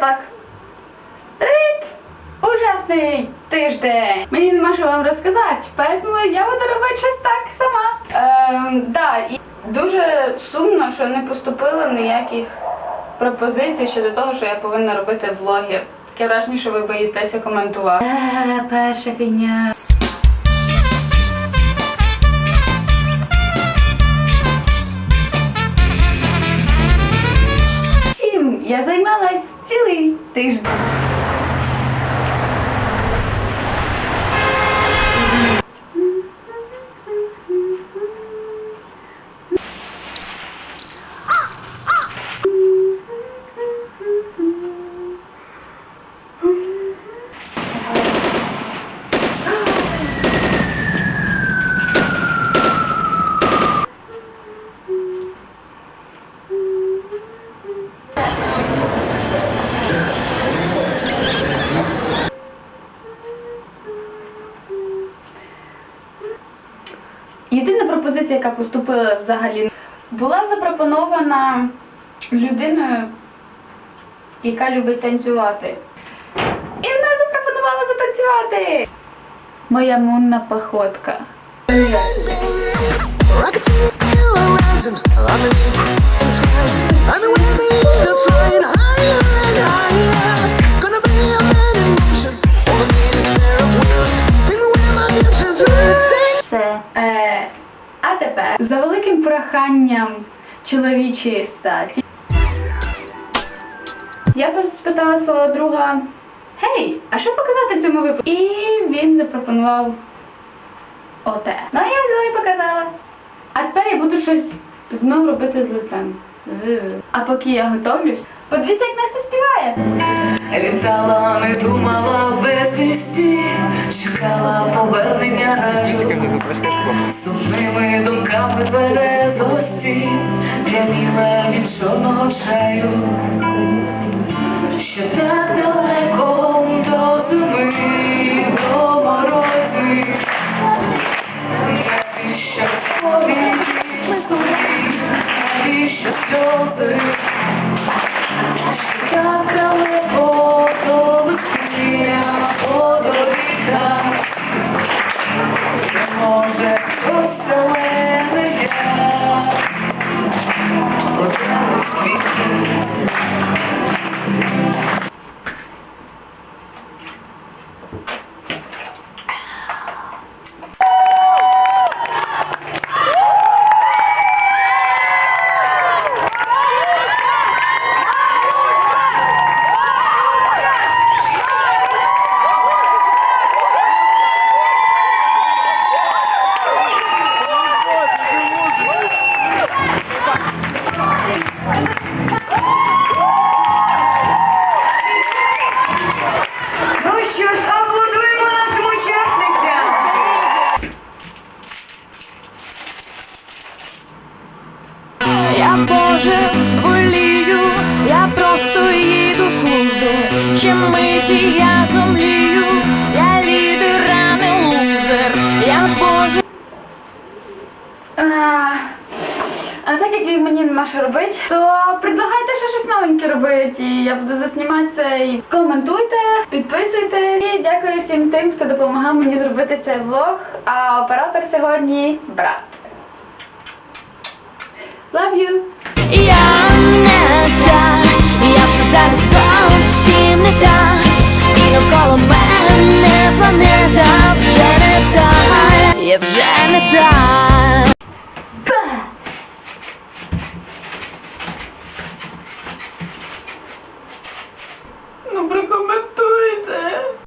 так. Привіт! Ужасний тиждень! Мені нема що вам розказати, поэтому я буду робити щось так сама. Ем, да, і дуже сумно, що не поступило ніяких пропозицій щодо того, що я повинна робити влоги. Таке враження, що ви боїтеся коментувати. Е, перша фігня. Tej Єдина пропозиція, яка поступила взагалі, була запропонована людиною, яка любить танцювати. І вона запропонувала затанцювати. Моя мунна походка. За великим проханням чоловічої статі. Я спитала свого друга, гей, а що показати в цьому випуску? І він запропонував оте. Ну я взяла і показала. А тепер я буду щось знову робити з лицем. А поки я готовлюсь, подивіться, як Настя співає. Літала, не думала безвісті, чекала повернення раю. Від чорного чаю, що так далеко до зими, до морози, навіщо повітря, навіщо сльози, Я Боже волію, я просто їду з глузду. Ще миті я зомлію, я лідер, а не лузер. Я Боже. А, так як мені нема що робити, то предлагайте ще щось новеньке робити. І я буду засніматися і коментуйте, підписуйте. І дякую всім тим, хто допомагав мені зробити цей влог. А оператор сьогодні брат. Love you.